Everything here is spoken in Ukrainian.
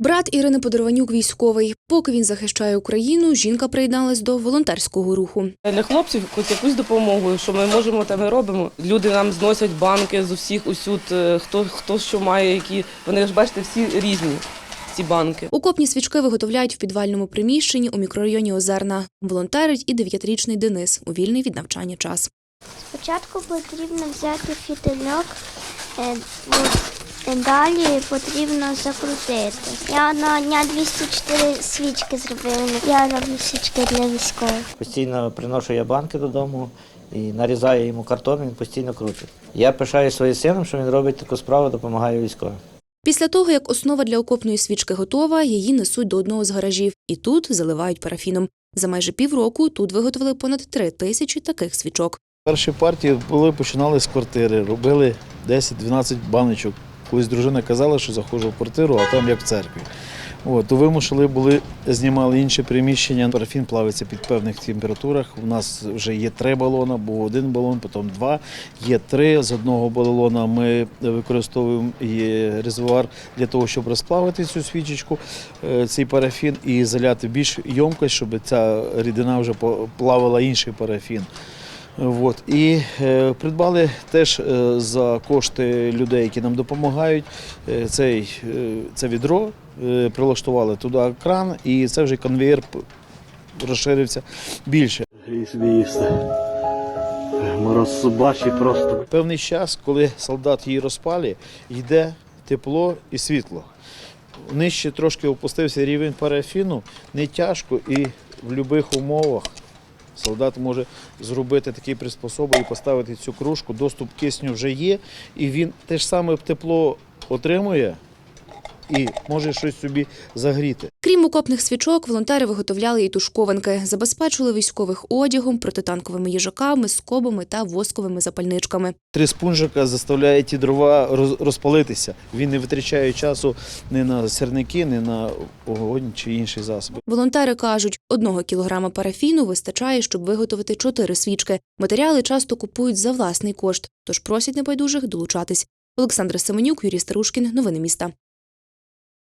Брат Ірини Подорванюк військовий. Поки він захищає Україну, жінка приєдналась до волонтерського руху. Для хлопців хоч якусь допомогу, що ми можемо, те ми робимо. Люди нам зносять банки з усіх усюд, е, хто, хто що має, які. Вони ж бачите, всі різні, ці банки. Окопні свічки виготовляють в підвальному приміщенні у мікрорайоні Озерна. Волонтерить і дев'ятирічний Денис у вільний від навчання час. Спочатку потрібно взяти фітильок, е, е, далі потрібно закрутити. Я одного дня 204 свічки зробила. Я роблю свічки для військових. Постійно приношу я банки додому і нарізаю йому картон, він постійно крутить. Я пишаю своїм сином, що він робить таку справу, допомагає військовим. Після того, як основа для окопної свічки готова, її несуть до одного з гаражів і тут заливають парафіном. За майже півроку тут виготовили понад три тисячі таких свічок. Перші партії були починали з квартири, робили 10-12 баночок. Колись дружина казала, що заходжу в квартиру, а там як в церкві. От, то вимушені були, знімали інші приміщення. Парафін плавиться під певних температурах. У нас вже є три балона, був один балон, потім два. Є три. З одного балона ми використовуємо є резервуар для того, щоб розплавити цю свічечку, е, цей парафін і заляти більш ємкость, щоб ця рідина вже плавила інший парафін. От. І е, придбали теж е, за кошти людей, які нам допомагають, е, цей, е, це відро, е, прилаштували туди кран, і це вже конвейер розширився більше. Мороз собачий просто. Певний час, коли солдат її розпалює, йде тепло і світло. Нижче трошки опустився рівень парафіну, не тяжко і в будь-яких умовах солдат може зробити такий приспособи і поставити цю кружку. Доступ кисню вже є, і він те ж саме тепло отримує і може щось собі загріти. Крім окопних свічок, волонтери виготовляли і тушкованки, забезпечили військових одягом, протитанковими їжаками, скобами та восковими запальничками. Три спунжика заставляє ті дрова розпалитися. Він не витрачає часу ні на сірники, ні на огонь чи інші засоби. Волонтери кажуть, одного кілограма парафіну вистачає, щоб виготовити чотири свічки. Матеріали часто купують за власний кошт, тож просять небайдужих долучатись. Олександр Семенюк, Юрій Старушкін. Новини міста.